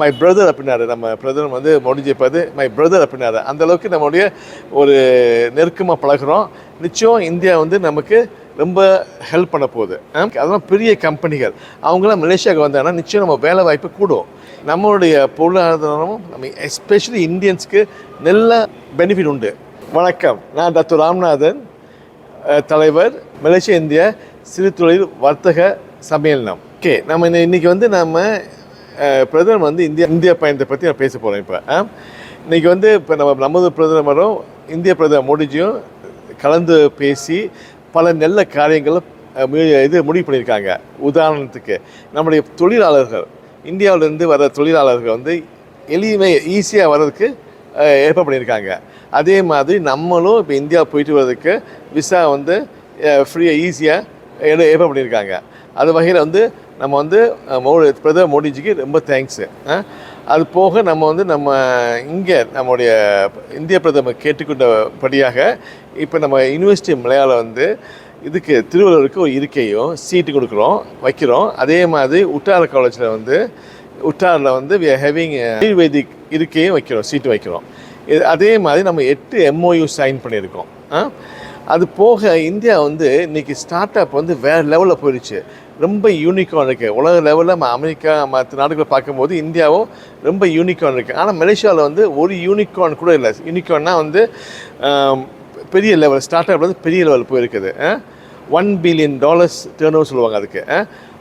My brother அப்படின்னாரு நம்ம brother வந்து மோடிஜி பார்த்து மை பிரதர் அப்படின்னாரு அந்த அளவுக்கு நம்மளுடைய ஒரு நெருக்கமாக பழகுறோம். நிச்சயம் இந்தியா வந்து நமக்கு ரொம்ப ஹெல்ப் பண்ண போகுது. அதெல்லாம் பெரிய கம்பெனிகள். அவங்களாம் மலேசியாவுக்கு வந்தாங்கன்னா நிச்சயம் நம்ம வேலை வாய்ப்பு கூடும். நம்மளுடைய பொருளாதாரமும் நம்ம எஸ்பெஷலி இந்தியன்ஸ்க்கு நல்ல பெனிஃபிட் உண்டு. வணக்கம். நான் டாக்டர் ராம்நாதன் தலைவர் மலேசியா இந்திய சிறு தொழில் வர்த்தக சம்மேளனம். ஓகே நம்ம இன்னைக்கு வந்து நம்ம பிரதமர் வந்து இந்தியா இந்தியா பயணத்தை பற்றி நான் பேச போகிறேன் இப்போ. இன்றைக்கி வந்து இப்போ நம்ம நமது பிரதமரும் இந்திய பிரதமர் மோடிஜியும் கலந்து பேசி பல நல்ல காரியங்களை மு- இது முடிவு பண்ணியிருக்காங்க. உதாரணத்துக்கு நம்முடைய தொழிலாளர்கள் இந்தியாவிலேருந்து வர தொழிலாளர்கள் வந்து எளிமை ஈஸியாக வர்றதுக்கு ஏற்பாடு பண்ணியிருக்காங்க. அதே மாதிரி நம்மளும் இப்போ இந்தியா போயிட்டு வர்றதுக்கு விசா வந்து ஃப்ரீயாக ஈஸியாக ஏற்பாடு பண்ணியிருக்காங்க. அது வகையில் வந்து நம்ம வந்து பிரதமர் மோடிஜிக்கு ரொம்ப தேங்க்ஸு அது போக நம்ம வந்து நம்ம இங்கே நம்முடைய இந்திய பிரதமர் கேட்டுக்கொண்டபடியாக இப்போ நம்ம யுனிவர்சிட்டி மலையாளம் வந்து இதுக்கு திருவள்ளுவருக்கு ஒரு இருக்கையும் சீட்டு கொடுக்குறோம் வைக்கிறோம். அதே மாதிரி உட்டார காலேஜில் வந்து உட்டாரில் வந்து வி ஹேவிங் ஆயுர்வேதிக் இருக்கையும் வைக்கிறோம் சீட்டு வைக்கிறோம். இது அதே மாதிரி நம்ம எட்டு எம்ஓயு சைன் பண்ணியிருக்கோம். ஆ? அது போக இந்தியா வந்து இன்னைக்கு ஸ்டார்ட் அப் வந்து வேறு லெவலில் போயிடுச்சு. ரொம்ப யூனிக்கான் இருக்குது உலக லெவலில் நம்ம அமெரிக்கா மற்ற நாடுகளை பார்க்கும்போது இந்தியாவும் ரொம்ப யூனிக்கான் இருக்குது ஆனால் மலேசியாவில் வந்து ஒரு யூனிகார்ன் கூட இல்லை. யூனிகார்னா வந்து பெரிய லெவல் ஸ்டார்ட் அப் வந்து பெரிய லெவல் போயிருக்குது. One billion dollars turnover சொல்லுவாங்க அதுக்கு.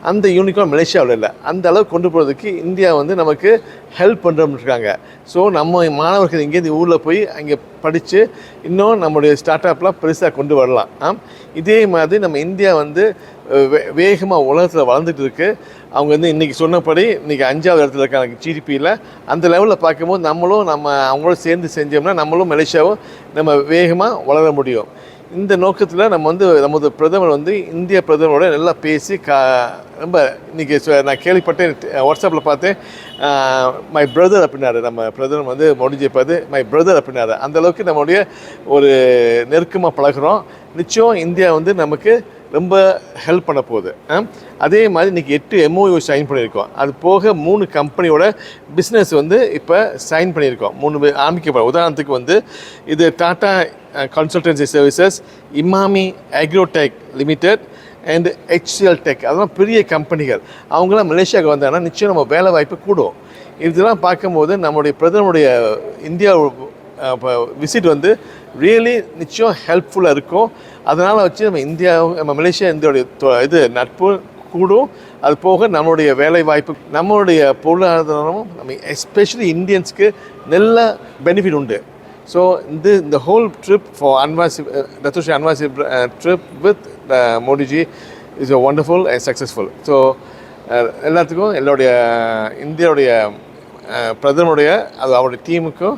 அந்த யூனிகார்ன் மலேசியாவில் இல்லை. அந்த அளவுக்கு கொண்டு போகிறதுக்கு இந்தியா வந்து நமக்கு ஹெல்ப் பண்ணுறோம்னு இருக்காங்க. ஸோ நம்ம மாணவர்கள் இங்கேருந்து ஊரில் போய் அங்கே படித்து இன்னும் நம்முடைய ஸ்டார்ட் அப்லாம் பெருசாக கொண்டு வரலாம். இதே மாதிரி நம்ம இந்தியா வந்து வேகமாக உலகத்தில் வளர்ந்துட்டு இருக்கு. அவங்க வந்து இன்றைக்கி சொன்னபடி இன்றைக்கி அஞ்சாவது இடத்துல இருக்காங்க ஜிடிபியில் அந்த லெவலில் பார்க்கும்போது நம்மளும் நம்ம அவங்களோட சேர்ந்து செஞ்சோம்னா நம்மளும் மலேசியாவும் நம்ம வேகமாக வளர முடியும். இந்த நோக்கத்தில் நம்ம வந்து நமது பிரதமர் வந்து இந்திய பிரதமரோட நல்லா பேசி கா ரொம்ப இன்றைக்கி நான் கேள்விப்பட்டேன் வாட்ஸ்அப்பில் பார்த்தேன் மை பிரதர் அப்படின்னாரு. நம்ம பிரதமர் வந்து மோடிஜி பார்த்து மை பிரதர் அப்படின்னாரு. அந்தளவுக்கு நம்முடைய நம்மளுடைய ஒரு நெருக்கமாக பழகுறோம். நிச்சயம் இந்தியா வந்து நமக்கு ரொம்ப ஹெல்ப் பண்ண போகுது. அதே மாதிரி இன்றைக்கி எட்டு எம்ஓயு சைன் பண்ணியிருக்கோம். அது போக மூணு கம்பெனியோட பிஸ்னஸ் வந்து இப்போ சைன் பண்ணியிருக்கோம். மூணு பேர் ஆரம்பிக்கப்படும் உதாரணத்துக்கு வந்து இது Tata consultancy services Emami Agrotech Limited and HCL Tech அதெல்லாம் பெரிய கம்பெனிகள் அவங்களாம் மலேசியாவுக்கு வந்தாங்கன்னா நிச்சயம் நம்ம வேலை வாய்ப்பு கூடும். இதெல்லாம் பார்க்கும்போது நம்முடைய பிரதமருடைய இந்தியா விசிட் வந்து ரியலி நிச்சயம் ஹெல்ப்ஃபுல்லாக இருக்கும். அதனால் வச்சு நம்ம இந்தியா நம்ம மலேசியா இந்தியாவுடைய இது நட்பு கூடும். அது போக நம்மளுடைய வேலை வாய்ப்பு நம்மளுடைய பொருளாதாரமும் நம்ம எஸ்பெஷலி இந்தியன்ஸ்க்கு நல்ல பெனிஃபிட் உண்டு. ஸோ இந்த இந்த ஹோல் ட்ரிப் ஃபார் அன்வாசி தத்துஷி அன்வாசி trip with Modiji is a wonderful and successful so எல்லாத்துக்கும் என்னுடைய இந்தியாவுடைய uh, பிரதமருடைய அது அவருடைய டீமுக்கும்